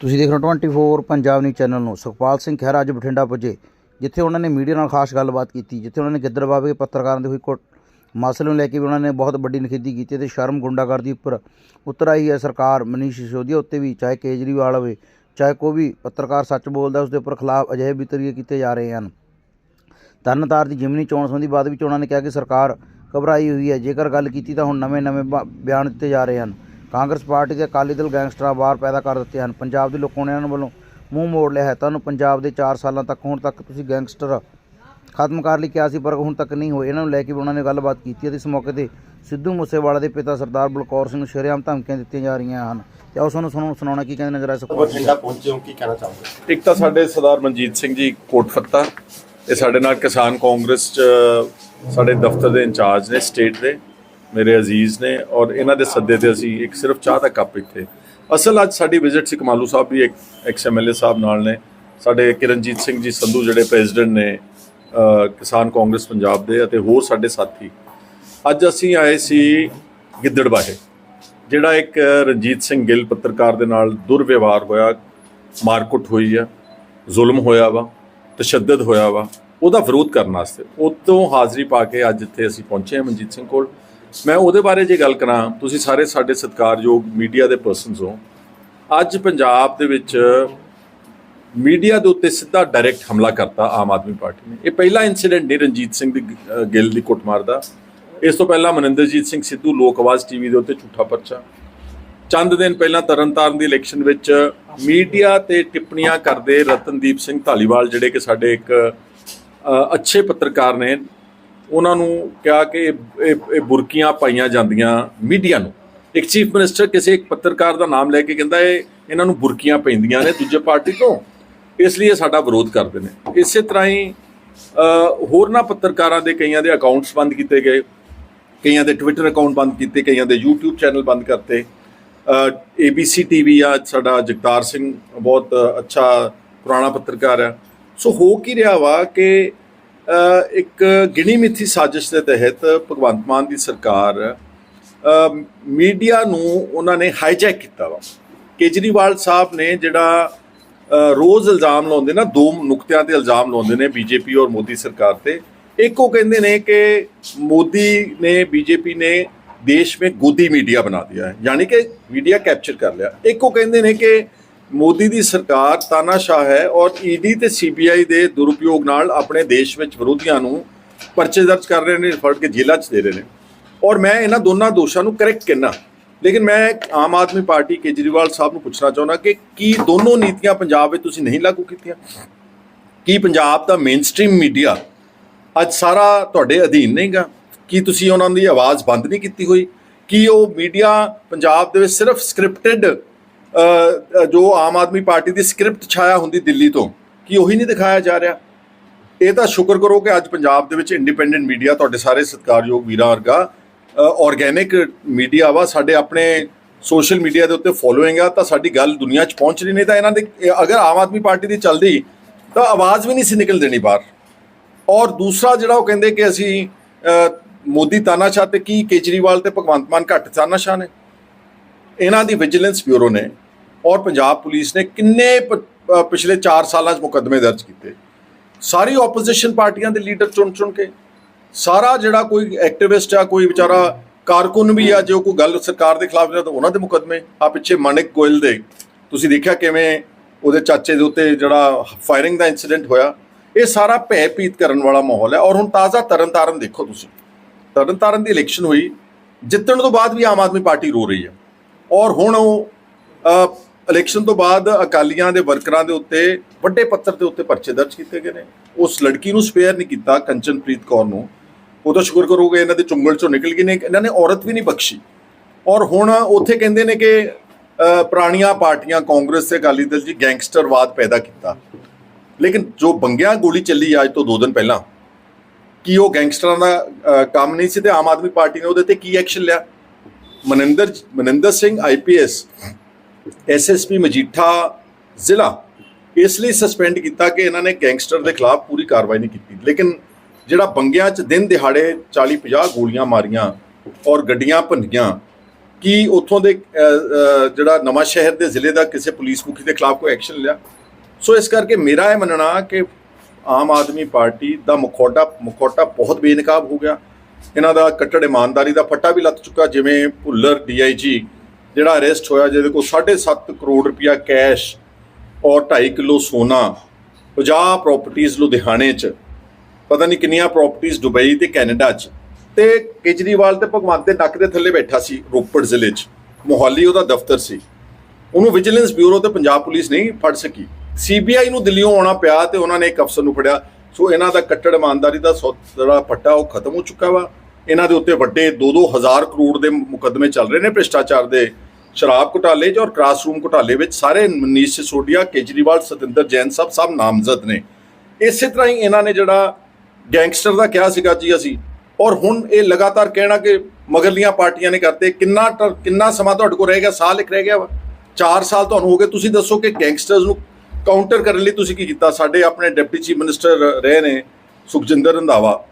ਤੁਸੀਂ ਦੇਖ ਰਹੇ ਹੋ 24 ਪੰਜਾਬ ਨਿਊਜ਼ ਚੈਨਲ ਨੂੰ। ਸੁਖਪਾਲ ਸਿੰਘ ਖਹਿਰਾ ਅੱਜ ਬਠਿੰਡਾ ਪੁੱਜੇ, ਜਿੱਥੇ ਉਹਨਾਂ ਨੇ ਮੀਡੀਆ ਨਾਲ ਖਾਸ ਗੱਲਬਾਤ ਕੀਤੀ, ਜਿੱਥੇ ਉਹਨਾਂ ਨੇ ਗਿੱਦੜ ਬਾਬੇ ਪੱਤਰਕਾਰਾਂ ਦੇ ਹੋਈ ਕੋਟ ਮਸਲੇ ਨੂੰ ਲੈ ਕੇ ਵੀ ਉਹਨਾਂ ਨੇ ਬਹੁਤ ਵੱਡੀ ਨਿਖੇਧੀ ਕੀਤੀ ਤੇ ਸ਼ਰਮ ਗੁੰਡਾਗਰਦੀ ਉੱਪਰ ਉਤਰ ਆਈ ਹੈ ਸਰਕਾਰ ਮਨੀਸ਼ ਸਿਸੋਦੀਆ ਉੱਤੇ ਵੀ, ਚਾਹੇ ਕੇਜਰੀਵਾਲ ਹੋਵੇ, ਚਾਹੇ ਕੋਈ ਵੀ ਪੱਤਰਕਾਰ ਸੱਚ ਬੋਲਦਾ ਉਸ ਦੇ ਉੱਪਰ ਖਿਲਾਫ ਅਜਿਹੇ ਵੀ ਤਰੀਕੇ ਕੀਤੇ ਜਾ ਰਹੇ ਹਨ। ਤਰਨਤਾਰ ਦੀ ਜਿਮਨੀ ਚੋਣ ਸੰਬੰਧੀ ਬਾਅਦ ਵਿੱਚ ਉਹਨਾਂ ਨੇ ਕਿਹਾ ਕਿ ਸਰਕਾਰ ਘਬਰਾਈ ਹੋਈ ਹੈ, ਜੇਕਰ ਗੱਲ ਕੀਤੀ ਤਾਂ ਹੁਣ ਨਵੇਂ-ਨਵੇਂ ਬ- ਬਿਆਨ ਦਿੱਤੇ ਜਾ ਰਹੇ ਹਨ। ਕਾਂਗਰਸ ਪਾਰਟੀ ਤੇ ਅਕਾਲੀ ਦਲ ਗੈਂਗਸਟਰਾਂ ਬਾਹਰ ਪੈਦਾ ਕਰ ਦਿੱਤੇ ਹਨ। ਪੰਜਾਬ ਦੇ ਲੋਕਾਂ ਨੇ ਇਹਨਾਂ ਵੱਲੋਂ ਮੂੰਹ ਮੋੜ ਲਿਆ ਹੈ। ਤੁਹਾਨੂੰ ਪੰਜਾਬ ਦੇ 4 ਸਾਲਾਂ ਤੱਕ ਹੁਣ ਤੱਕ ਤੁਸੀਂ ਗੈਂਗਸਟਰ ਖਤਮ ਕਰ ਲਈ ਕਿਹਾ ਸੀ ਪਰ ਹੁਣ ਤੱਕ ਨਹੀਂ ਹੋਏ। ਇਹਨਾਂ ਨੂੰ ਲੈ ਕੇ ਵੀ ਉਹਨਾਂ ਨੇ ਗੱਲਬਾਤ ਕੀਤੀ ਅਤੇ ਇਸ ਮੌਕੇ ਤੇ ਸਿੱਧੂ ਮੂਸੇਵਾਲਾ ਦੇ ਪਿਤਾ ਸਰਦਾਰ ਬਲਕੌਰ ਸਿੰਘ ਨੂੰ ਸ਼ਰੇਆਮ ਧਮਕੀਆਂ ਦਿੱਤੀਆਂ ਜਾ ਰਹੀਆਂ ਹਨ। ਤੇ ਆਓ ਸਾਨੂੰ ਸੁਣਾਉਣਾ ਸੁਣਾਉਣਾ ਕੀ ਕਹਿੰਦੇ ਨਜ਼ਰ ਆ ਸਕੋ ਬਠਿੰਡਾ ਪਹੁੰਚੇ ਹੋ ਕੀ ਕਹਿਣਾ ਚਾਹੋਗੇ? ਇੱਕ ਤਾਂ ਸਾਡੇ ਸਰਦਾਰ ਮਨਜੀਤ ਸਿੰਘ ਜੀ ਕੋਟਫੱਤਾ ਇਹ ਸਾਡੇ ਨਾਲ ਕਿਸਾਨ ਕਾਂਗਰਸ ਚ ਸਾਡੇ ਦਫ਼ਤਰ ਦੇ ਇੰਚਾਰਜ ਨੇ ਸਟੇਟ ਦੇ। ਮੇਰੇ ਅਜ਼ੀਜ਼ ਨੇ ਔਰ ਇਹਨਾਂ ਦੇ ਸੱਦੇ ਤੇ ਅਸੀਂ ਇੱਕ ਸਿਰਫ ਚਾਹ ਦਾ ਕੱਪ ਇੱਥੇ। ਅਸਲ ਅੱਜ ਸਾਡੀ ਵਿਜ਼ਿਟ ਸੀ ਕਮਾਲੂ ਸਾਹਿਬ ਵੀ ਇੱਕ ਐਕਸ ਐਮਐਲਏ ਸਾਹਿਬ ਨਾਲ ਨੇ। ਸਾਡੇ ਕਿਰਨਜੀਤ ਸਿੰਘ ਜੀ ਸੰਧੂ ਜਿਹੜੇ ਪ੍ਰੈਜ਼ੀਡੈਂਟ ਨੇ ਕਿਸਾਨ ਕਾਂਗਰਸ ਪੰਜਾਬ ਦੇ ਅਤੇ ਹੋਰ ਸਾਡੇ ਸਾਥੀ। ਅੱਜ ਅਸੀਂ ਆਏ ਸੀ ਗਿੱਦੜਬਾਹੇ ਜਿਹੜਾ ਇੱਕ ਰਣਜੀਤ ਸਿੰਘ ਗਿੱਲ ਪੱਤਰਕਾਰ ਦੇ ਨਾਲ ਦੁਰਵਿਵਹਾਰ ਹੋਇਆ, ਮਾਰਕੁੱਟ ਹੋਈ ਆ, ਜ਼ੁਲਮ ਹੋਇਆ ਵਾ, ਤਸ਼ੱਦਦ ਹੋਇਆ ਵਾ। ਉਹਦਾ ਵਿਰੋਧ ਕਰਨ ਵਾਸਤੇ, ਉਤੋਂ ਹਾਜ਼ਰੀ ਪਾ ਕੇ ਅੱਜ ਇੱਥੇ ਅਸੀਂ ਪਹੁੰਚੇ ਹਾਂ ਮਨਜੀਤ ਸਿੰਘ ਕੋਲ। ਮੈਂ ਉਹਦੇ ਬਾਰੇ ਜੇ ਗੱਲ ਕਰਾਂ, ਤੁਸੀਂ ਸਾਰੇ ਸਾਡੇ ਸਤਿਕਾਰਯੋਗ ਮੀਡੀਆ ਦੇ ਪਰਸਨਸ ਹੋ। ਅੱਜ ਪੰਜਾਬ ਦੇ ਵਿੱਚ ਮੀਡੀਆ ਦੇ ਉੱਤੇ ਸਿੱਧਾ ਡਾਇਰੈਕਟ ਹਮਲਾ ਕਰਤਾ ਆਮ ਆਦਮੀ ਪਾਰਟੀ ਨੇ। ਇਹ ਪਹਿਲਾ ਇਨਸੀਡੈਂਟ ਨਹੀਂ ਰਣਜੀਤ ਸਿੰਘ ਦੀ ਗਿੱਲ ਦੀ ਕੁੱਟਮਾਰ ਦਾ। ਇਸ ਤੋਂ ਪਹਿਲਾਂ ਮਨਿੰਦਰਜੀਤ ਸਿੰਘ ਸਿੱਧੂ ਲੋਕ ਆਵਾਜ਼ ਟੀਵੀ ਦੇ ਉੱਤੇ ਝੂਠਾ ਪਰਚਾ। ਚੰਦ ਦਿਨ ਪਹਿਲਾਂ ਤਰਨਤਾਰਨ ਦੀ ਇਲੈਕਸ਼ਨ ਵਿੱਚ ਮੀਡੀਆ ਤੇ ਟਿੱਪਣੀਆਂ ਕਰਦੇ ਰਤਨਦੀਪ ਸਿੰਘ ਧਾਲੀਵਾਲ, ਜਿਹੜੇ ਕਿ ਸਾਡੇ ਇੱਕ ਅੱਛੇ ਪੱਤਰਕਾਰ ਨੇ ਉਹਨਾਂ ਨੂੰ ਕਿਹਾ ਕਿ ਇਹ- ਬੁਰਕੀਆਂ ਪਾਈਆਂ ਜਾਂਦੀਆਂ ਮੀਡੀਆ ਨੂੰ। ਇੱਕ ਚੀਫ ਮਿਨਿਸਟਰ ਕਿਸੇ ਇੱਕ ਪੱਤਰਕਾਰ ਦਾ ਨਾਮ ਲੈ ਕੇ ਕਹਿੰਦਾ ਇਹ ਇਹਨਾਂ ਨੂੰ ਬੁਰਕੀਆਂ ਪੈਂਦੀਆਂ ਨੇ ਦੂਜੇ ਪਾਰਟੀ ਤੋਂ। ਇਸ ਲਈ ਇਹ ਸਾਡਾ ਵਿਰੋਧ ਕਰਦੇ ਨੇ। ਇਸੇ ਤਰ੍ਹਾਂ ਹੀ ਹੋਰਨਾਂ ਪੱਤਰਕਾਰਾਂ ਦੇ ਕਈਆਂ ਦੇ ਅਕਾਊਂਟਸ ਬੰਦ ਕੀਤੇ ਗਏ। ਕਈਆਂ ਦੇ ਟਵਿੱਟਰ ਅਕਾਊਂਟ ਬੰਦ ਕੀਤੇ, ਕਈਆਂ ਦੇ YouTube ਚੈਨਲ ਬੰਦ ਕਰਤੇ। ABC TV ਆ, ਸਾਡਾ ਜਗਤਾਰ ਸਿੰਘ ਬਹੁਤ ਅੱਛਾ ਪੁਰਾਣਾ ਪੱਤਰਕਾਰ ਆ। ਸੋ ਹੋ ਕੀ ਰਿਹਾ ਵਾ ਕਿ ਇੱਕ ਗਿਣੀ ਮਿੱਥੀ ਸਾਜ਼ਿਸ਼ ਦੇ ਤਹਿਤ ਭਗਵੰਤ ਮਾਨ ਦੀ ਸਰਕਾਰ ਮੀਡੀਆ ਨੂੰ ਉਹਨਾਂ ਨੇ ਹਾਈਜੈਕ ਕੀਤਾ ਵਾ। ਕੇਜਰੀਵਾਲ ਸਾਹਿਬ ਨੇ ਜਿਹੜਾ ਰੋਜ਼ ਇਲਜ਼ਾਮ ਲਾਉਂਦੇ ਨਾ, ਦੋ ਨੁਕਤਿਆਂ ਤੇ ਇਲਜ਼ਾਮ ਲਾਉਂਦੇ ਨੇ ਬੀਜੇਪੀ ਔਰ ਮੋਦੀ ਸਰਕਾਰ ਤੇ। ਇੱਕ ਉਹ ਕਹਿੰਦੇ ਨੇ ਕਿ ਮੋਦੀ ਨੇ, ਬੀਜੇਪੀ ਨੇ ਦੇਸ਼ ਵਿੱਚ ਗੋਦੀ ਮੀਡੀਆ ਬਣਾ ਦਿਆ ਹੈ, ਯਾਨੀ ਕਿ ਮੀਡੀਆ ਕੈਪਚਰ ਕਰ ਲਿਆ। ਇੱਕ ਉਹ ਕਹਿੰਦੇ ਨੇ ਕਿ ਮੋਦੀ ਦੀ ਸਰਕਾਰ ਤਾਨਾਸ਼ਾਹ ਹੈ ਔਰ ਈਡੀ ਤੇ ਸੀਬੀਆਈ ਦੇ ਦੁਰਉਪਯੋਗ ਨਾਲ ਆਪਣੇ ਦੇਸ਼ ਵਿੱਚ ਵਿਰੋਧੀਆਂ ਨੂੰ ਪਰਚੇ ਦਰਜ ਕਰ ਰਹੇ ਨੇ, ਫੜ ਕੇ ਜੇਲ੍ਹਾਂ 'ਚ ਦੇ ਰਹੇ ਨੇ। ਔਰ ਮੈਂ ਇਹਨਾਂ ਦੋਨਾਂ ਦੋਸ਼ਾਂ ਨੂੰ ਕਰੈਕਟ ਕਰਨਾ ਲੇਕਿਨ ਮੈਂ ਆਮ ਆਦਮੀ ਪਾਰਟੀ ਕੇਜਰੀਵਾਲ ਸਾਹਿਬ ਨੂੰ ਪੁੱਛਣਾ ਚਾਹੁੰਦਾ ਕਿ ਕੀ ਦੋਨੋਂ ਨੀਤੀਆਂ ਪੰਜਾਬ ਵਿੱਚ ਤੁਸੀਂ ਨਹੀਂ ਲਾਗੂ ਕੀਤੀਆਂ? ਕੀ ਪੰਜਾਬ ਦਾ ਮੇਨਸਟ੍ਰੀਮ ਮੀਡੀਆ ਅੱਜ ਸਾਰਾ ਤੁਹਾਡੇ ਅਧੀਨ ਨਹੀਂਗਾ? ਕੀ ਤੁਸੀਂ ਉਹਨਾਂ ਦੀ ਆਵਾਜ਼ ਬੰਦ ਨਹੀਂ ਕੀਤੀ ਹੋਈ? ਕੀ ਉਹ ਮੀਡੀਆ ਪੰਜਾਬ ਦੇ ਵਿੱਚ ਸਿਰਫ ਸਕ੍ਰਿਪਟਡ ਜੋ ਆਮ ਆਦਮੀ ਪਾਰਟੀ ਦੀ ਸਕ੍ਰਿਪਟ ਛਾਇਆ ਹੁੰਦੀ ਦਿੱਲੀ ਤੋਂ ਕੀ ਉਹੀ ਨਹੀਂ ਦਿਖਾਇਆ ਜਾ ਰਿਹਾ? ਇਹ ਤਾਂ ਸ਼ੁਕਰ ਕਰੋ ਕਿ ਅੱਜ ਪੰਜਾਬ ਦੇ ਵਿੱਚ ਇੰਡੀਪੈਂਡੈਂਟ ਮੀਡੀਆ ਤੁਹਾਡੇ ਸਾਰੇ ਸਤਿਕਾਰਯੋਗ ਵੀਰਾਂ ਵਰਗਾ ਆਰਗੇਨਿਕ ਮੀਡੀਆ ਵਾ ਸਾਡੇ ਆਪਣੇ ਸੋਸ਼ਲ ਮੀਡੀਆ ਦੇ ਉੱਤੇ ਫੋਲੋਇੰਗ ਆ ਤਾਂ ਸਾਡੀ ਗੱਲ ਦੁਨੀਆ 'ਚ ਪਹੁੰਚ ਰਹੀ ਨਹੀਂ ਤਾਂ ਇਹਨਾਂ ਦੇ ਅਗਰ ਆਮ ਆਦਮੀ ਪਾਰਟੀ ਦੀ ਚੱਲਦੀ ਤਾਂ ਆਵਾਜ਼ ਵੀ ਨਹੀਂ ਸੀ ਨਿਕਲ ਦੇਣੀ ਬਾਹਰ। ਔਰ ਦੂਸਰਾ ਜਿਹੜਾ ਉਹ ਕਹਿੰਦੇ ਕਿ ਅਸੀਂ ਅ, ਮੋਦੀ ਤਾਨਾਸ਼ਾਹ ਤੇ ਕੀ ਕੇਜਰੀਵਾਲ ਤੇ ਭਗਵੰਤ ਮਾਨ ਘੱਟ ਤਾਨਾਸ਼ਾਹ ਨੇ ਇਹਨਾਂ ਦੀ ਵਿਜੀਲੈਂਸ ਬਿਊਰੋ ਨੇ ਔਰ ਪੰਜਾਬ ਪੁਲਿਸ ਨੇ ਕਿੰਨੇ ਪ- ਪਿਛਲੇ 4 ਸਾਲਾਂ 'ਚ ਮੁਕੱਦਮੇ ਦਰਜ ਕੀਤੇ। ਸਾਰੀ ਆਪੋਜੀਸ਼ਨ ਪਾਰਟੀਆਂ ਦੇ ਲੀਡਰ ਚੁਣ ਚੁਣ ਕੇ, ਸਾਰਾ ਜਿਹੜਾ ਕੋਈ ਐਕਟਿਵਿਸਟ ਆ, ਕੋਈ ਵਿਚਾਰਾ ਕਾਰਕੁਨ ਵੀ ਆ, ਜੋ ਕੋਈ ਗੱਲ ਸਰਕਾਰ ਦੇ ਖਿਲਾਫ ਜਿਹੜਾ ਤਾਂ ਉਹਨਾਂ ਦੇ ਮੁਕੱਦਮੇ, ਆ ਪਿੱਛੇ ਮਾਨਿਕ ਗੋਇਲ ਦੇ। ਤੁਸੀਂ ਦੇਖਿਆ ਕਿਵੇਂ ਉਹਦੇ ਚਾਚੇ ਦੇ ਉੱਤੇ ਜਿਹੜਾ ਫਾਇਰਿੰਗ ਦਾ ਇਨਸੀਡੈਂਟ ਹੋਇਆ, ਇਹ ਸਾਰਾ ਭੈ ਪੀਤ ਕਰਨ ਵਾਲਾ ਮਾਹੌਲ ਹੈ। ਔਰ ਹੁਣ ਤਾਜ਼ਾ ਤਰਨਤਾਰਨ ਦੇਖੋ ਤੁਸੀਂ। ਤਰਨਤਾਰਨ ਦੀ ਇਲੈਕਸ਼ਨ ਹੋਈ, ਜਿੱਤਣ ਤੋਂ ਬਾਅਦ ਵੀ ਆਮ ਆਦਮੀ ਪਾਰਟੀ ਰੋ ਰਹੀ ਹੈ। ਔਰ ਹੁਣ ਉਹ ਇਲੈਕਸ਼ਨ ਤੋਂ ਬਾਅਦ ਅਕਾਲੀਆਂ ਦੇ ਵਰਕਰਾਂ ਦੇ ਉੱਤੇ, ਵੱਡੇ ਪੱਤਰ ਦੇ ਉੱਤੇ ਪਰਚੇ ਦਰਜ ਕੀਤੇ ਗਏ ਨੇ। ਉਸ ਲੜਕੀ ਨੂੰ ਸਪੇਅਰ ਨਹੀਂ ਕੀਤਾ ਕੰਚਨਪ੍ਰੀਤ ਕੌਰ ਨੂੰ। ਉਹ ਤਾਂ ਸ਼ੁਕਰ ਕਰੋਗੇ ਇਹਨਾਂ ਦੇ ਚੁੰਗਲ ਚੋਂ ਨਿਕਲ ਗਈ ਨੇ, ਇਹਨਾਂ ਨੇ ਔਰਤ ਵੀ ਨਹੀਂ ਬਖਸ਼ੀ। ਔਰ ਹੁਣ ਉੱਥੇ ਕਹਿੰਦੇ ਨੇ ਕਿ ਪੁਰਾਣੀਆਂ ਪਾਰਟੀਆਂ, ਕਾਂਗਰਸ ਤੇ ਅਕਾਲੀ ਦਲ ਜੀ ਗੈਂਗਸਟਰਵਾਦ ਪੈਦਾ ਕੀਤਾ। ਲੇਕਿਨ ਜੋ ਬੰਗਿਆ ਗੋਲੀ ਚੱਲੀ ਅੱਜ ਤੋਂ 2 ਦਿਨ ਪਹਿਲਾਂ, ਕੀ ਉਹ ਗੈਂਗਸਟਰਾਂ ਦਾ ਕੰਮ ਨਹੀਂ ਸੀ ਤੇ ਆਮ ਆਦਮੀ ਪਾਰਟੀ ਨੇ ਉਹਦੇ ਤੇ ਕੀ ਐਕਸ਼ਨ ਲਿਆ? ਮਨਿੰਦਰ ਮਨਿੰਦਰ ਸਿੰਘ ਆਈਪੀਐਸ ਐਸਐਸਪੀ ਮਜੀਠਾ ਜ਼ਿਲ੍ਹਾ। ਇਸ ਲਈ ਸਸਪੈਂਡ ਕੀਤਾ ਕਿ ਇਹਨਾਂ ਨੇ ਗੈਂਗਸਟਰ ਦੇ ਖਿਲਾਫ ਪੂਰੀ ਕਾਰਵਾਈ ਨਹੀਂ ਕੀਤੀ। ਲੇਕਿਨ ਜਿਹੜਾ ਬੰਗਿਆਂ 'ਚ ਦਿਨ ਦਿਹਾੜੇ 40 50 ਗੋਲੀਆਂ ਮਾਰੀਆਂ ਔਰ ਗੱਡੀਆਂ ਭੰਨੀਆਂ, ਕਿ ਉੱਥੋਂ ਦੇ ਜਿਹੜਾ ਨਵਾਂ ਸ਼ਹਿਰ ਦੇ ਜ਼ਿਲ੍ਹੇ ਦਾ ਕਿਸੇ ਪੁਲਿਸ ਮੁਖੀ ਦੇ ਖਿਲਾਫ ਕੋਈ ਐਕਸ਼ਨ ਲਿਆ? ਸੋ ਇਸ ਕਰਕੇ ਮੇਰਾ ਇਹ ਮੰਨਣਾ ਕਿ ਆਮ ਆਦਮੀ ਪਾਰਟੀ ਦਾ ਮੁਖੌਟਾ ਮੁਖੌਟਾ ਬਹੁਤ ਬੇਨਕਾਬ ਹੋ ਗਿਆ। ਇਹਨਾਂ ਦਾ ਕੱਟੜ ਇਮਾਨਦਾਰੀ ਦਾ ਫੱਟਾ ਵੀ ਲੱਤ ਚੁੱਕਾ, ਜਿਵੇਂ ਭੁੱਲਰ ਡੀਆਈਜੀ ਜਿਹੜਾ ਅਰੈਸਟ ਹੋਇਆ, ਜਿਹਦੇ ਕੋਲ 7.5 ਕਰੋੜ ਰੁਪਇਆ ਕੈਸ਼ ਔਰ 2.5 ਕਿਲੋ ਸੋਨਾ 50 ਪ੍ਰਾਪਰਟੀਆਂ ਲੁਧਿਆਣੇ 'ਚ, ਪਤਾ ਨਹੀਂ ਕਿੰਨੀਆਂ ਪ੍ਰਾਪਰਟੀਆਂ ਦੁਬਈ ਤੇ ਕੈਨੇਡਾ 'ਚ। ਤੇ ਕੇਜਰੀਵਾਲ ਤੇ ਭਗਵੰਤ ਦੇ ਨੱਕ ਦੇ ਥੱਲੇ ਬੈਠਾ ਸੀ ਰੋਪੜ ਜ਼ਿਲ੍ਹੇ 'ਚ, ਮੋਹਾਲੀ ਉਹਦਾ ਦਫ਼ਤਰ ਸੀ। ਉਹਨੂੰ ਵਿਜੀਲੈਂਸ ਬਿਊਰੋ ਤੇ ਪੰਜਾਬ ਪੁਲਿਸ ਨਹੀਂ ਫੜ ਸਕੀ। ਸੀਬੀਆਈ ਨੂੰ ਦਿੱਲੀੋਂ ਆਉਣਾ ਪਿਆ ਤੇ ਉਹਨਾਂ ਨੇ ਇੱਕ ਅਫਸਰ ਨੂੰ ਫੜਿਆ। ਸੋ ਇਹਨਾਂ ਦਾ ਕੱਟੜ ਇਮਾਨਦਾਰੀ ਦਾ ਸੌ- ਜਿਹੜਾ ਫੱਟਾ ਉਹ ਖਤਮ ਹੋ ਚੁੱਕਾ ਵਾ। ਇਹਨਾਂ ਦੇ ਉੱਤੇ ਵੱਡੇ 2-2 ਹਜ਼ਾਰ ਕਰੋੜ ਦੇ ਮੁਕੱਦਮੇ ਚੱਲ ਰਹੇ ਨੇ ਭ੍ਰਿਸ਼ਟਾਚਾਰ ਦੇ ਸ਼ਰਾਬ ਘੁਟਾਲੇ 'ਚ ਔਰ ਕਲਾਸਰੂਮ ਘੁਟਾਲੇ ਵਿੱਚ। ਸਾਰੇ ਮਨੀਸ਼ ਸਿਸੋਡੀਆ ਕੇਜਰੀਵਾਲ, ਸਤਿੰਦਰ ਜੈਨ ਸਭ ਸਭ ਨਾਮਜ਼ਦ ਨੇ। ਇਸੇ ਤਰ੍ਹਾਂ ਹੀ ਇਹਨਾਂ ਨੇ ਜਿਹੜਾ ਗੈਂਗਸਟਰ ਦਾ ਕਿਹਾ ਸੀਗਾ ਜੀ ਅਸੀਂ। ਔਰ ਹੁਣ ਇਹ ਲਗਾਤਾਰ ਕਹਿਣਾ ਕਿ ਮਗਰਲੀਆਂ ਪਾਰਟੀਆਂ ਨੇ ਕਰਤੇ। ਕਿੰਨਾ ਟ- ਕਿੰਨਾ ਸਮਾਂ ਤੁਹਾਡੇ ਕੋਲ ਰਹਿ ਗਿਆ? ਸਾਲ ਇੱਕ ਰਹਿ ਗਿਆ ਵਾ। 4 ਸਾਲ ਤੁਹਾਨੂੰ ਹੋ ਗਏ। ਤੁਸੀਂ ਦੱਸੋ ਕਿ ਗੈਂਗਸਟਰਸ ਨੂੰ ਕਾਊਂਟਰ ਕਰਨ ਲਈ ਤੁਸੀਂ ਕੀ ਕੀਤਾ? ਸਾਡੇ ਆਪਣੇ ਡਿਪਟੀ ਚੀਫ ਮਿਨਿਸਟਰ ਰਹੇ ਨੇ ਸੁਖਜਿੰਦਰ ਰੰਧਾਵਾ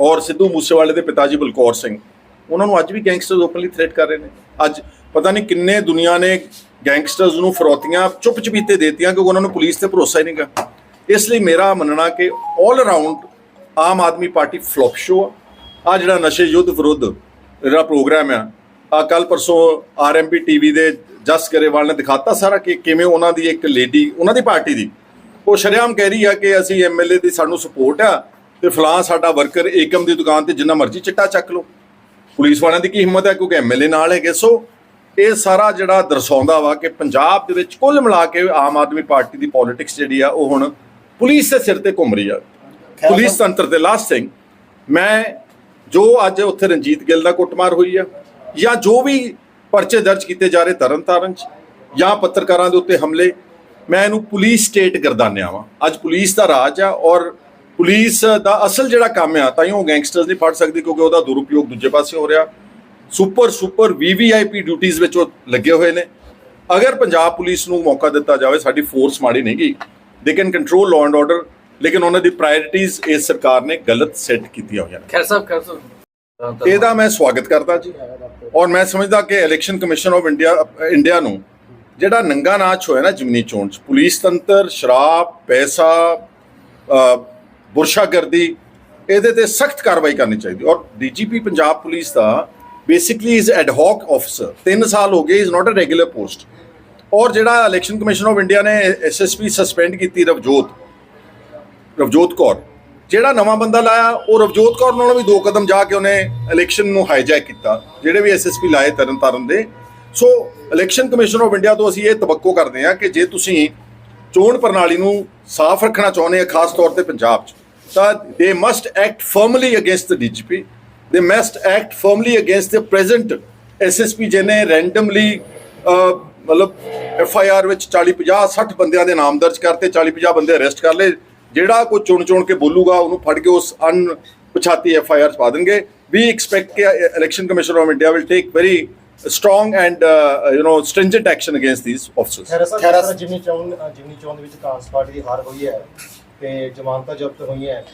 ਔਰ ਸਿੱਧੂ ਮੂਸੇਵਾਲੇ ਦੇ ਪਿਤਾ ਜੀ ਬਲਕੌਰ ਸਿੰਘ। ਉਹਨਾਂ ਨੂੰ ਅੱਜ ਵੀ ਗੈਂਗਸਟਰਸ ਓਪਨਲੀ ਥ੍ਰੈਟ ਕਰ ਰਹੇ ਨੇ। ਅੱਜ ਪਤਾ ਨਹੀਂ ਕਿੰਨੇ ਦੁਨੀਆ ਨੇ ਗੈਂਗਸਟਰਸ ਨੂੰ ਫਰੋਤੀਆਂ ਚੁੱਪ ਚਪੀਤੇ ਦੇਤੀਆਂ ਕਿਉਂਕਿ ਉਹਨਾਂ ਨੂੰ ਪੁਲਿਸ ਤੇ ਭਰੋਸਾ ਹੀ ਨਹੀਂਗਾ। ਇਸ ਲਈ ਮੇਰਾ ਮੰਨਣਾ ਕਿ 올 around Aam Aadmi Party flop show ਆ। ਜਿਹੜਾ ਨਸ਼ੇ ਯੁੱਧ ਵਿਰੁੱਧ ਜਿਹੜਾ ਪ੍ਰੋਗਰਾਮ ਆ ਆ ਕੱਲ ਪਰਸੋਂ ਆਰਐਮਬੀ ਟੀਵੀ ਦੇ ਜਸ ਗਰੇਵਾਲ ਨੇ ਦਿਖਾਤਾ ਸਾਰਾ ਕਿ ਕਿਵੇਂ ਉਹਨਾਂ ਦੀ ਇੱਕ ਲੇਡੀ ਉਹਨਾਂ ਦੀ ਪਾਰਟੀ ਦੀ। ਉਹ ਸ਼ਰੇਆਮ ਕਹਿ ਰਹੀ ਆ ਕਿ ਅਸੀਂ ਐਮਐਲਏ ਦੀ ਸਾਨੂੰ ਸਪੋਰਟ ਆ ਤੇ ਫਲਾਂ ਸਾਡਾ ਵਰਕਰ ਏਕਮ ਦੀ ਦੁਕਾਨ ਤੇ ਜਿੰਨਾ ਮਰਜ਼ੀ ਚਿੱਟਾ ਚੱਕ ਲਓ। ਪੁਲਿਸ ਵਾਲਿਆਂ ਦੀ ਕੀ ਹਿੰਮਤ ਹੈ ਕਿਉਂਕਿ ਐਮਐਲਏ ਨਾਲ ਹੈਗੇ ਸੋ ਇਹ ਸਾਰਾ ਜਿਹੜਾ ਦਰਸਾਉਂਦਾ ਵਾ ਕਿ ਪੰਜਾਬ ਦੇ ਵਿੱਚ ਕੁੱਲ ਮਿਲਾ ਕੇ ਆਮ ਆਦਮੀ ਪਾਰਟੀ ਦੀ ਪੋਲਿਟਿਕਸ ਜਿਹੜੀ ਆ ਉਹ ਹੁਣ ਪੁਲਿਸ ਦੇ ਸਿਰ ਤੇ ਘੁੰਮ ਰਹੀ ਆ। ਪੁਲਿਸ ਤੰਤਰ ਦੇ ਲਾਸਟ ਥਿੰਗ ਮੈਂ ਜੋ ਅੱਜ ਉੱਥੇ ਰਣਜੀਤ ਗਿੱਲ ਦਾ ਕੁੱਟਮਾਰ ਹੋਈ ਆ ਜਾਂ ਜੋ ਵੀ ਪਰਚੇ ਦਰਜ ਕੀਤੇ ਜਾ ਰਹੇ ਤਰਨਤਾਰਨ ਚ ਜਾਂ ਪੱਤਰਕਾਰਾਂ ਦੇ ਉੱਤੇ ਹਮਲੇ। ਮੈਂ ਇਹਨੂੰ ਪੁਲਿਸ ਸਟੇਟ ਗਰਦਾਨਿਆ ਵਾਂ। ਅੱਜ ਪੁਲਿਸ ਦਾ ਰਾਜ ਆ ਔਰ ਪੁਲਿਸ ਦਾ ਅਸਲ ਜਿਹੜਾ ਕੰਮ ਆ, ਤਾਂ ਹੀ ਉਹ ਗੈਂਗਸਟਰਸ ਨਹੀਂ ਫੜ ਸਕਦੀ ਕਿਉਂਕਿ ਉਹਦਾ ਦੁਰਉਪਯੋਗ ਦੂਜੇ ਪਾਸੇ ਹੋ ਰਿਹਾ। ਸੁਪਰ ਸੁਪਰ ਵੀਵੀਆਈਪੀ ਡਿਊਟੀਆਂ ਵਿੱਚ ਉਹ ਲੱਗੇ ਹੋਏ ਨੇ। ਅਗਰ ਪੰਜਾਬ ਪੁਲਿਸ ਨੂੰ ਮੌਕਾ ਦਿੱਤਾ ਜਾਵੇ, ਸਾਡੀ ਫੋਰਸ ਮਾੜੀ ਨਹੀਂ ਗਈ। They can control law and order ਲੇਕਿਨ ਉਹਨਾਂ ਦੀ ਪ੍ਰਾਇੋਰਟੀਆਂ ਇਸ ਸਰਕਾਰ ਨੇ ਗਲਤ ਸੈੱਟ ਕੀਤੀਆਂ ਹੋਈਆਂ ਨੇ। ਖੈਰ ਸਾਹਿਬ ਖੈਰ ਸਾਹਿਬ। ਇਹਦਾ ਮੈਂ ਸਵਾਗਤ ਕਰਦਾ ਜੀ। ਔਰ ਮੈਂ ਸਮਝਦਾ ਕਿ election commission of India India ਨੂੰ ਜਿਹੜਾ ਨੰਗਾ ਨਾਚ ਹੋਇਆ ਨਾ ਜਿਮਨੀ ਚੋਣ ਚ, ਪੁਲਿਸ ਤੰਤਰ, ਸ਼ਰਾਬ, ਪੈਸਾ ਬੁਰਸ਼ਾਗਰਦੀ, ਇਹਦੇ ਤੇ ਸਖਤ ਕਾਰਵਾਈ ਕਰਨੀ ਚਾਹੀਦੀ। ਔਰ DGP Punjab police the basically is ad hoc officer 3 ਸਾਲ ਹੋ ਗਏ is not a regular post ਔਰ ਜਿਹੜਾ ਇਲੈਕਸ਼ਨ ਕਮਿਸ਼ਨ ਆਫ ਇੰਡੀਆ ਨੇ ਐਸਐਸਪੀ ਸਸਪੈਂਡ ਕੀਤੀ, ਰਵਜੋਤ ਰਵਜੋਤ ਕੌਰ ਜਿਹੜਾ ਨਵਾਂ ਬੰਦਾ ਲਾਇਆ, ਉਹ ਰਵਜੋਤ ਕੌਰ ਨਾਲੋਂ ਵੀ ਦੋ ਕਦਮ ਜਾ ਕੇ ਉਹਨੇ ਇਲੈਕਸ਼ਨ ਨੂੰ ਹਾਈਜੈਕ ਕੀਤਾ। ਜਿਹੜੇ ਵੀ ਐਸਐਸਪੀ ਲਾਏ ਤਰਨ ਤਾਰਨ ਦੇ। So election commission of India ਤੋਂ ਅਸੀਂ ਇਹ ਤਵੱਕੋ ਕਰਦੇ ਹਾਂ ਕਿ ਜੇ ਤੁਸੀਂ ਚੋਣ ਪ੍ਰਣਾਲੀ ਨੂੰ ਸਾਫ਼ ਰੱਖਣਾ ਚਾਹੁੰਦੇ ਆ, ਖਾਸ ਤੌਰ ਤੇ ਪੰਜਾਬ 'ਚ, ਤਾਂ they must act firmly against the DGP they must act firmly against the present SSP ਜਿਹਨੇ ਰੈਂਡਮਲੀ ਮਤਲਬ ਐਫ ਆਈ ਆਰ ਵਿੱਚ 40 50 60 ਬੰਦਿਆਂ ਦੇ ਨਾਮ ਦਰਜ ਕਰਤੇ 40 50 ਬੰਦੇ ਅਰੈਸਟ ਕਰ ਲਏ। ਜਿਹੜਾ ਕੋਈ ਚੁਣ ਚੁਣ ਕੇ ਬੋਲੂਗਾ ਉਹਨੂੰ ਫੜ ਕੇ ਉਸ ਅਨ ਪਛਾਤੀ ਐਫ ਆਈ ਆਰ ਪਾ ਦੇਣਗੇ ਵੀ ਐਕਸਪੈਕਟ ਕਿ election commission of India will take very strong and uh, you know stringent action against these officers. Khaira sahib ਜਿਮਨੀ ਚੋਣ ਜਿਮਨੀ ਚੋਣ ਦੇ ਵਿੱਚ ਕਾਂਗਰਸ ਪਾਰਟੀ ਦੀ ਹਾਰ ਹੋਈ ਹੈ ਤੇ ਜ਼ਮਾਨਤਾਂ ਜ਼ਬਤ ਹੋਈਆਂ ਹੈ।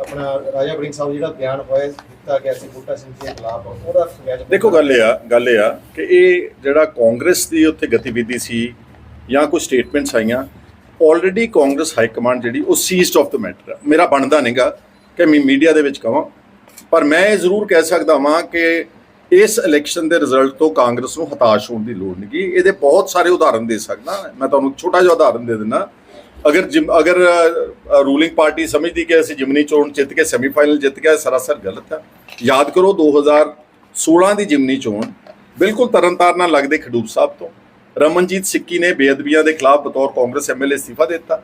ਆਪਣਾ ਰਾਜਾ ਵੜਿੰਗ ਸਾਹਿਬ ਜਿਹੜਾ ਬਿਆਨ ਹੋਇਆ ਦਿੱਤਾ ਗਿਆ ਸੀ ਬੂਟਾ ਸਿੰਘ ਦੇ ਖਿਲਾਫ ਉਹਦਾ ਸਮਝ ਦੇਖੋ ਗੱਲ ਇਹ ਆ ਗੱਲ ਇਹ ਆ ਕਿ ਇਹ ਜਿਹੜਾ ਕਾਂਗਰਸ ਦੀ ਉੱਥੇ ਗਤੀਵਿਧੀ ਸੀ ਜਾਂ ਕੋਈ ਸਟੇਟਮੈਂਟਸ ਆਈਆਂ ਆਲਰੇਡੀ ਕਾਂਗਰਸ ਹਾਈ ਕਮਾਂਡ ਜਿਹੜੀ ਉਹ ਸੀਜ਼ਡ ਆਫ ਦ ਮੈਟਰ ਮੇਰਾ ਬਣਦਾ ਨਹੀਂਗਾ ਕਿ ਮੈਂ ਮੀਡੀਆ ਦੇ ਵਿੱਚ ਕਹਾਂ ਪਰ ਮੈਂ ਇਹ ਜ਼ਰੂਰ ਕਹਿ ਸਕਦਾ ਹਾਂ ਕਿ ਇਸ ਇਲੈਕਸ਼ਨ ਦੇ ਰਿਜ਼ਲਟ ਤੋਂ ਕਾਂਗਰਸ ਨੂੰ ਹਤਾਸ਼ ਹੋਣ ਦੀ ਲੋੜ ਨਹੀਂ ਇਹਦੇ ਬਹੁਤ ਸਾਰੇ ਉਦਾਹਰਨ ਦੇ ਸਕਦਾ। ਮੈਂ ਤੁਹਾਨੂੰ ਛੋਟਾ ਜਿਹਾ ਉਦਾਹਰਨ ਦੇ ਦਿੰਦਾ। ਅਗਰ ਜਿਮ ਅਗਰ ਰੂਲਿੰਗ ਪਾਰਟੀ ਸਮਝਦੀ ਕਿ ਅਸੀਂ ਜਿਮਨੀ ਚੋਣ ਜਿੱਤ ਕੇ ਸੈਮੀਫਾਈਨਲ ਜਿੱਤ ਗਿਆ ਸਰਾਸਰ ਗਲਤ ਹੈ। ਯਾਦ ਕਰੋ 2016 ਦੀ ਜਿਮਨੀ ਚੋਣ ਬਿਲਕੁਲ ਤਰਨਤਾਰਨ ਨਾਲ ਲੱਗਦੇ ਖਡੂਰ ਸਾਹਿਬ ਤੋਂ। ਰਮਨਜੀਤ ਸਿੱਕੀ ਨੇ ਬੇਅਦਬੀਆਂ ਦੇ ਖਿਲਾਫ ਬਤੌਰ ਕਾਂਗਰਸ ਐਮਐਲਏ ਅਸਤੀਫਾ ਦੇ ਦਿੱਤਾ।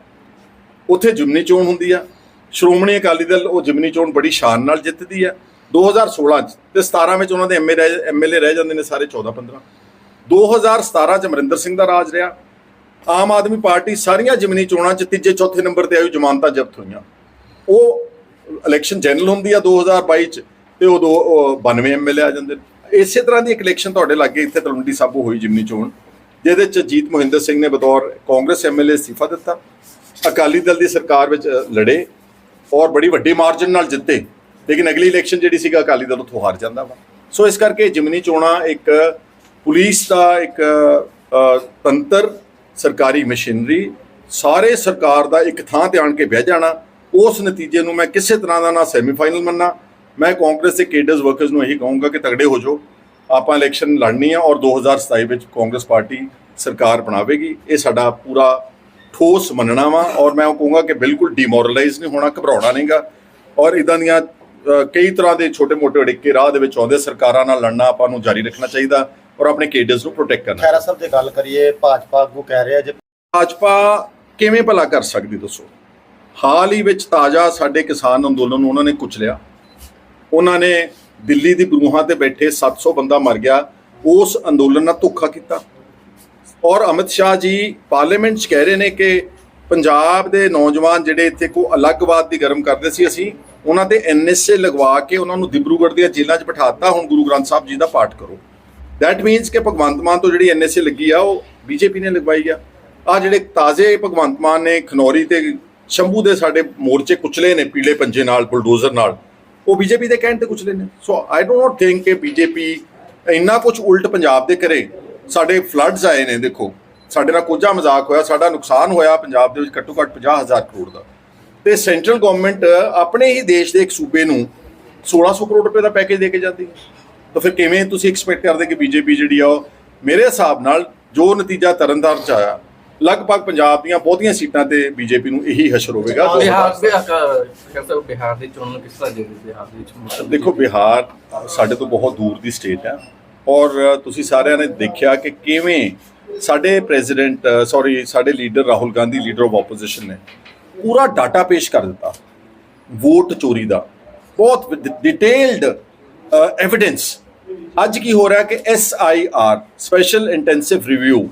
ਉੱਥੇ ਜਿਮਨੀ ਚੋਣ ਹੁੰਦੀ ਆ। ਸ਼੍ਰੋਮਣੀ ਅਕਾਲੀ ਦਲ ਉਹ ਜਿਮਨੀ ਚੋਣ ਬੜੀ ਸ਼ਾਨ ਨਾਲ ਜਿੱਤਦੀ ਆ। 2016 ਚ ਤੇ 17 ਵਿੱਚ ਉਹਨਾਂ ਦੇ ਐਮਐਲਏ ਐਮਐਲਏ ਰਹਿ ਜਾਂਦੇ ਨੇ ਸਾਰੇ 14 15 2017 ਚ ਅਮਰਿੰਦਰ ਸਿੰਘ ਦਾ ਰਾਜ ਰਿਹਾ। ਆਮ ਆਦਮੀ ਪਾਰਟੀ ਸਾਰੀਆਂ ਜਿਮਨੀ ਚੋਣਾਂ ਚ ਤੀਜੇ ਚੌਥੇ ਨੰਬਰ ਤੇ ਆਈ ਜਮਾਨਤਾਂ ਜ਼ਬਤ ਹੋਈਆਂ। ਉਹ ਇਲੈਕਸ਼ਨ ਜਨਰਲ ਹੁੰਦੀ ਆ 2022 ਚ ਤੇ ਉਹ ਦੋ ਉਹ 92 ਐਮਐਲਏ ਆ ਜਾਂਦੇ ਨੇ। ਇਸੇ ਤਰ੍ਹਾਂ ਦੀ ਇੱਕ ਇਲੈਕਸ਼ਨ ਤੁਹਾਡੇ ਲਾਗੇ ਇੱਥੇ ਤਲਵੰਡੀ ਸਾਬੋ ਹੋਈ ਜਿਮਨੀ ਚੋਣ। ਜਿਹਦੇ ਚ ਜੀਤ ਮੋਹਿੰਦਰ ਸਿੰਘ ਨੇ ਬਤੌਰ ਕਾਂਗਰਸ ਐਮਐਲਏ ਅਸਤੀਫਾ ਦਿੱਤਾ, ਅਕਾਲੀ ਦਲ ਦੀ ਸਰਕਾਰ ਵਿੱਚ ਲੜੇ ਔਰ ਬੜੀ ਵੱਡੀ ਮਾਰਜਨ ਨਾਲ ਜਿੱਤੇ, ਲੇਕਿਨ ਅਗਲੀ ਇਲੈਕਸ਼ਨ ਜਿਹੜੀ ਸੀਗਾ ਅਕਾਲੀ ਦਲ ਉੱਥੋਂ ਹਾਰ ਜਾਂਦਾ ਵਾ। ਸੋ ਇਸ ਕਰਕੇ ਜਿਮਨੀ ਚੋਣਾਂ ਇੱਕ ਪੁਲਿਸ ਦਾ ਇੱਕ ਤੰਤਰ, ਸਰਕਾਰੀ ਮਸ਼ੀਨਰੀ, ਸਾਰੇ ਸਰਕਾਰ ਦਾ ਇੱਕ ਥਾਂ ਤੇ ਆਣ ਕੇ ਬਹਿ ਜਾਣਾ, ਉਸ ਨਤੀਜੇ ਨੂੰ ਮੈਂ ਕਿਸੇ ਤਰ੍ਹਾਂ ਦਾ ਨਾ ਸੈਮੀਫਾਈਨਲ ਮੰਨਣਾ ਮੈਂ ਕਾਂਗਰਸ ਦੇ ਕੇਡਰਸ ਵਰਕਰਸ ਨੂੰ ਇਹੀ ਕਹੂੰਗਾ ਕਿ ਤਗੜੇ ਹੋ ਜਾਓ। ਆਪਾਂ ਇਲੈਕਸ਼ਨ ਲੜਨੀ ਆ ਔਰ 2027 ਵਿੱਚ ਕਾਂਗਰਸ ਪਾਰਟੀ ਸਰਕਾਰ ਬਣਾਵੇਗੀ ਇਹ ਸਾਡਾ ਪੂਰਾ ਠੋਸ ਮੰਨਣਾ ਵਾ ਔਰ ਮੈਂ ਉਹ ਕਹੂੰਗਾ ਕਿ ਬਿਲਕੁਲ ਡਿਮੋਰਲਾਈਜ਼ ਨਹੀਂ ਹੋਣਾ ਘਬਰਾਉਣਾ ਨਹੀਂਗਾ ਔਰ ਇਦਾਂ ਦੀਆਂ ਕਈ ਤਰ੍ਹਾਂ ਦੇ ਛੋਟੇ-ਮੋਟੇ ਅੜਿੱਕੇ ਰਾਹ ਦੇ ਵਿੱਚ ਆਉਂਦੇ ਸਰਕਾਰਾਂ ਨਾਲ ਲੜਨਾ ਆਪਾਂ ਨੂੰ ਜਾਰੀ ਰੱਖਣਾ ਚਾਹੀਦਾ ਔਰ ਆਪਣੇ ਕੇਡਰਸ ਨੂੰ ਪ੍ਰੋਟੈਕਟ ਕਰਨਾ ਖੈਰਾ ਸਾਹਿਬ ਜੇ ਗੱਲ ਕਰੀਏ ਭਾਜਪਾ ਆਗੂ ਕਹਿ ਰਿਹਾ ਜੇ ਭਾਜਪਾ ਕਿਵੇਂ ਭਲਾ ਕਰ ਸਕਦੀ ਦੱਸੋ? ਹਾਲ ਹੀ ਵਿੱਚ ਤਾਜ਼ਾ ਸਾਡੇ ਕਿਸਾਨ ਅੰਦੋਲਨ ਨੂੰ ਉਹਨਾਂ ਨੇ ਕੁਚਲਿਆ ਉਹਨਾਂ ਨੇ ਦਿੱਲੀ ਦੀ ਬਰੂਹਾਂ ਤੇ ਬੈਠੇ 700 ਬੰਦਾ ਮਰ ਗਿਆ, ਉਸ ਅੰਦੋਲਨ ਨਾਲ ਧੋਖਾ ਕੀਤਾ। ਔਰ ਅਮਿਤ ਸ਼ਾਹ ਜੀ ਪਾਰਲੀਮੈਂਟ 'ਚ ਕਹਿ ਰਹੇ ਨੇ ਕਿ ਪੰਜਾਬ ਦੇ ਨੌਜਵਾਨ ਜਿਹੜੇ ਇੱਥੇ ਕੋ ਅਲੱਗਵਾਦ ਦੀ ਗਰਮ ਕਰਦੇ ਸੀ ਅਸੀਂ, ਉਹਨਾਂ ਤੇ ਐਨਐਸਏ ਲਗਵਾ ਕੇ ਉਹਨਾਂ ਨੂੰ ਦਿਬਰੂਗੜ੍ਹ ਦੀਆਂ ਜੇਲ੍ਹਾਂ 'ਚ ਬਿਠਾਤਾ, ਹੁਣ ਗੁਰੂ ਗ੍ਰੰਥ ਸਾਹਿਬ ਜੀ ਦਾ ਪਾਠ ਕਰੋ। ਦੈਟ ਮੀਨਸ ਕਿ ਭਗਵੰਤ ਮਾਨ ਤੋਂ ਜਿਹੜੀ ਐਨਐਸਏ ਲੱਗੀ ਆ, ਉਹ ਬੀਜੇਪੀ ਨੇ ਲਗਵਾਈ ਆ। ਆ ਜਿਹੜੇ ਤਾਜ਼ੇ ਭਗਵੰਤ ਮਾਨ ਨੇ ਖਨੌਰੀ ਤੇ ਸ਼ੰਭੂ ਦੇ ਸਾਡੇ ਮੋਰਚੇ ਕੁਚਲੇ ਨੇ ਪੀਲੇ ਪੰਜੇ ਨਾਲ, ਬੁਲਡੋਜ਼ਰ ਨਾਲ ਉਹ ਬੀਜੇਪੀ ਦੇ ਕਹਿਣ ਤੇ ਕੁਚਲੇ ਨੇ so I don't not think ਕਿ ਬੀਜੇਪੀ ਇੰਨਾ ਕੁਝ ਉਲਟ ਪੰਜਾਬ ਦੇ ਕਰੇ ਸਾਡੇ ਫਲੱਡਸ ਆਏ ਨੇ, ਦੇਖੋ। ਸਾਡੇ ਨਾਲ ਕੋਝਾ ਮਜ਼ਾਕ ਹੋਇਆ, ਸਾਡਾ ਨੁਕਸਾਨ ਹੋਇਆ ਪੰਜਾਬ ਦੇ ਵਿੱਚ ਘੱਟੋ ਘੱਟ 50000 ਕਰੋੜ ਦਾ। ਤੇ ਸੈਂਟਰਲ ਗਵਰਨਮੈਂਟ ਆਪਣੇ ਹੀ ਦੇਸ਼ ਦੇ ਇੱਕ ਸੂਬੇ ਨੂੰ 1600 ਕਰੋੜ ਰੁਪਏ ਦਾ ਪੈਕੇਜ ਦੇ ਕੇ ਜਾਂਦੀ ਹੈ। ਤਾਂ ਫਿਰ ਕਿਵੇਂ ਤੁਸੀਂ ਐਕਸਪੈਕਟ ਕਰਦੇ ਕਿ ਬੀਜੇਪੀ ਜਿਹੜੀ ਆ ਉਹ ਮੇਰੇ ਹਿਸਾਬ ਨਾਲ ਜੋ ਨਤੀਜਾ ਤਰਨਤਾਰਨ ਚ ਆਇਆ ਲਗਭਗ ਪੰਜਾਬ ਦੀਆਂ ਬਹੁਤੀਆਂ ਸੀਟਾਂ ਤੇ ਬੀਜੇਪੀ ਨੂੰ ਇਹੀ ਹਸ਼ਰ ਹੋਵੇਗਾ। ਬਿਹਾਰ ਦੇ ਕਹਿੰਦਾ ਬਿਹਾਰ ਦੀ ਚੋਣ ਨੂੰ ਕਿਸ ਤਰ੍ਹਾਂ ਬਿਹਾਰ ਦੇ ਵਿੱਚ ਦੇਖੋ ਬਿਹਾਰ ਸਾਡੇ ਤੋਂ ਬਹੁਤ ਦੂਰ ਦੀ ਸਟੇਟ ਹੈ ਔਰ ਤੁਸੀਂ ਸਾਰਿਆਂ ਨੇ ਦੇਖਿਆ ਕਿ ਕਿਵੇਂ ਸਾਡੇ ਪ੍ਰੈਜ਼ੀਡੈਂਟ ਸੌਰੀ ਸਾਡੇ leader Rahul Gandhi leader of opposition ਨੇ ਪੂਰਾ ਡਾਟਾ ਪੇਸ਼ ਕਰ ਦਿੱਤਾ ਵੋਟ ਚੋਰੀ ਦਾ। ਬਹੁਤ ਡਿਟੇਲਡ ਐਵੀਡੈਂਸ ਅੱਜ ਕੀ ਹੋ ਰਿਹਾ ਕਿ S I R special intensive review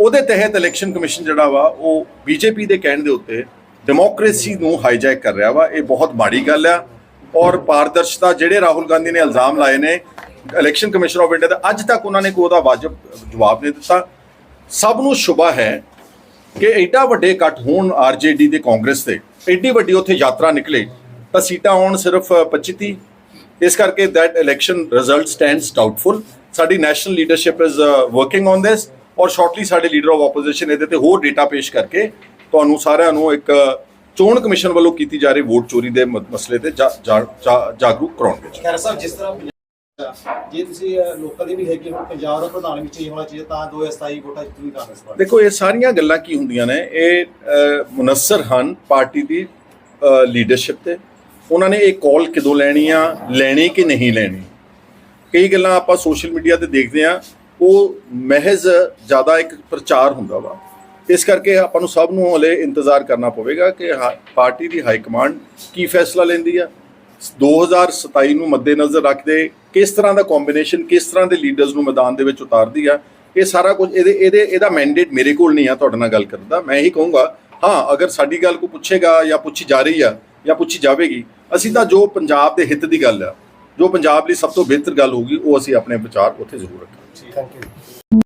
ਉਹਦੇ ਤਹਿਤ ਇਲੈਕਸ਼ਨ ਕਮਿਸ਼ਨ ਜਿਹੜਾ ਵਾ, ਉਹ ਬੀਜੇਪੀ ਦੇ ਕਹਿਣ ਦੇ ਉੱਤੇ ਡੈਮੋਕ੍ਰੇਸੀ ਨੂੰ ਹਾਈਜੈਕ ਕਰ ਰਿਹਾ ਵਾ। ਇਹ ਬਹੁਤ ਮਾੜੀ ਗੱਲ ਆ ਔਰ ਪਾਰਦਰਸ਼ਤਾ ਜਿਹੜੇ ਰਾਹੁਲ ਗਾਂਧੀ ਨੇ ਇਲਜ਼ਾਮ ਲਾਏ ਨੇ ਇਲੈਕਸ਼ਨ ਕਮਿਸ਼ਨ ਆਫ ਇੰਡੀਆ ਦਾ, ਅੱਜ ਤੱਕ ਉਹਨਾਂ ਨੇ ਕੋਈ ਉਹਦਾ ਵਾਜਬ ਜਵਾਬ ਨਹੀਂ ਦਿੱਤਾ। ਸਭ ਨੂੰ ਸ਼ੁਬਾ ਹੈ ਕਿ ਐਡਾ ਵੱਡੇ ਇਕੱਠ ਹੋਣ ਆਰਜੇਡੀ ਦੇ ਕਾਂਗਰਸ 'ਤੇ। ਐਡੀ ਵੱਡੀ ਉੱਥੇ ਯਾਤਰਾ ਨਿਕਲੇ ਤਾਂ ਸੀਟਾਂ ਆਉਣ ਸਿਰਫ 25 ਤੀਹ। ਇਸ ਕਰਕੇ that election result stands doubtful ਸਾਡੀ national leadership is working on this ਔਰ ਸ਼ਾਰਟਲੀ ਸਾਡੇ ਲੀਡਰ ਆਫ ਆਪੋਜੀਸ਼ਨ ਇਹਦੇ ਤੇ ਹੋਰ ਡੇਟਾ ਪੇਸ਼ ਕਰਕੇ ਤੁਹਾਨੂੰ ਸਾਰਿਆਂ ਨੂੰ ਇੱਕ ਚੋਣ ਕਮਿਸ਼ਨ ਵੱਲੋਂ ਕੀਤੀ ਜਾ ਰਹੀ ਵੋਟ ਚੋਰੀ ਦੇ ਮਸਲੇ ਤੇ ਜਾਗਰੂਕ ਕਰਾਉਣਗੇ ਖੈਰਾ ਸਾਹਿਬ ਜਿਸ ਤਰ੍ਹਾਂ ਜੇ ਤੁਸੀਂ ਲੋਕਾਂ ਦੀ ਵੀ ਹੈ ਕਿ ਹੁਣ ਪੰਜਾਬ ਦਾ ਪ੍ਰਧਾਨ ਵੀ ਚੇਂਜ ਹੋਣਾ ਚਾਹੀਦਾ ਤਾਂ 2027 ਵੋਟਾਂ ਜਿੱਤੂਗੀ ਕਾਂਗਰਸ ਪਾਰਟੀ ਦੇਖੋ ਇਹ ਸਾਰੀਆਂ ਗੱਲਾਂ ਕੀ ਹੁੰਦੀਆਂ ਨੇ? ਇਹ ਮੁਨੱਸਰ ਹਨ ਪਾਰਟੀ ਦੀ ਲੀਡਰਸ਼ਿਪ ਤੇ। ਉਹਨਾਂ ਨੇ ਇਹ ਕਾਲ ਕਿਦੋਂ ਲੈਣੀ ਆ ਲੈਣੀ ਕਿ ਨਹੀਂ ਲੈਣੀ? ਕਈ ਗੱਲਾਂ ਆਪਾਂ ਸੋਸ਼ਲ ਮੀਡੀਆ ਤੇ ਦੇਖਦੇ ਆ ਉਹ ਮਹਿਜ਼ ਜ਼ਿਆਦਾ ਇੱਕ ਪ੍ਰਚਾਰ ਹੁੰਦਾ ਵਾ। ਇਸ ਕਰਕੇ ਆਪਾਂ ਨੂੰ ਸਭ ਨੂੰ ਹਲੇ ਇੰਤਜ਼ਾਰ ਕਰਨਾ ਪਵੇਗਾ ਕਿ ਹਾ- ਪਾਰਟੀ ਦੀ ਹਾਈ ਕਮਾਂਡ ਕੀ ਫੈਸਲਾ ਲੈਂਦੀ ਆ। 2027 ਨੂੰ ਮੱਦੇਨਜ਼ਰ ਰੱਖਦੇ ਕਿਸ ਤਰ੍ਹਾਂ ਦਾ ਕੰਬੀਨੇਸ਼ਨ ਕਿਸ ਤਰ੍ਹਾਂ ਦੇ ਲੀਡਰਸ ਨੂੰ ਮੈਦਾਨ ਦੇ ਵਿੱਚ ਉਤਾਰਦੀ ਆ, ਇਹ ਸਾਰਾ ਕੁਝ ਇਹਦੇ ਇਹਦੇ, ਇਹਦਾ ਮੈਂਡੇਟ ਮੇਰੇ ਕੋਲ ਨਹੀਂ ਆ ਤੁਹਾਡੇ ਨਾਲ ਗੱਲ ਕਰਨ ਦਾ। ਮੈਂ ਇਹੀ ਕਹੂੰਗਾ, ਹਾਂ, ਅਗਰ ਸਾਡੀ ਗੱਲ ਕੋ ਪੁੱਛੇਗਾ ਜਾਂ ਪੁੱਛੀ ਜਾ ਰਹੀ ਆ ਜਾਂ ਪੁੱਛੀ ਜਾਵੇਗੀ, ਅਸੀਂ ਤਾਂ ਜੋ ਪੰਜਾਬ ਦੇ ਹਿੱਤ ਦੀ ਗੱਲ ਆ, ਜੋ ਪੰਜਾਬ ਲਈ ਸਭ ਤੋਂ ਬਿਹਤਰ ਗੱਲ ਹੋਊਗੀ, ਉਹ ਅਸੀਂ ਆਪਣੇ ਵਿਚਾਰ ਉੱਥੇ ਜ਼ਰੂਰ ਰੱਖਾਂਗੇ। Thank you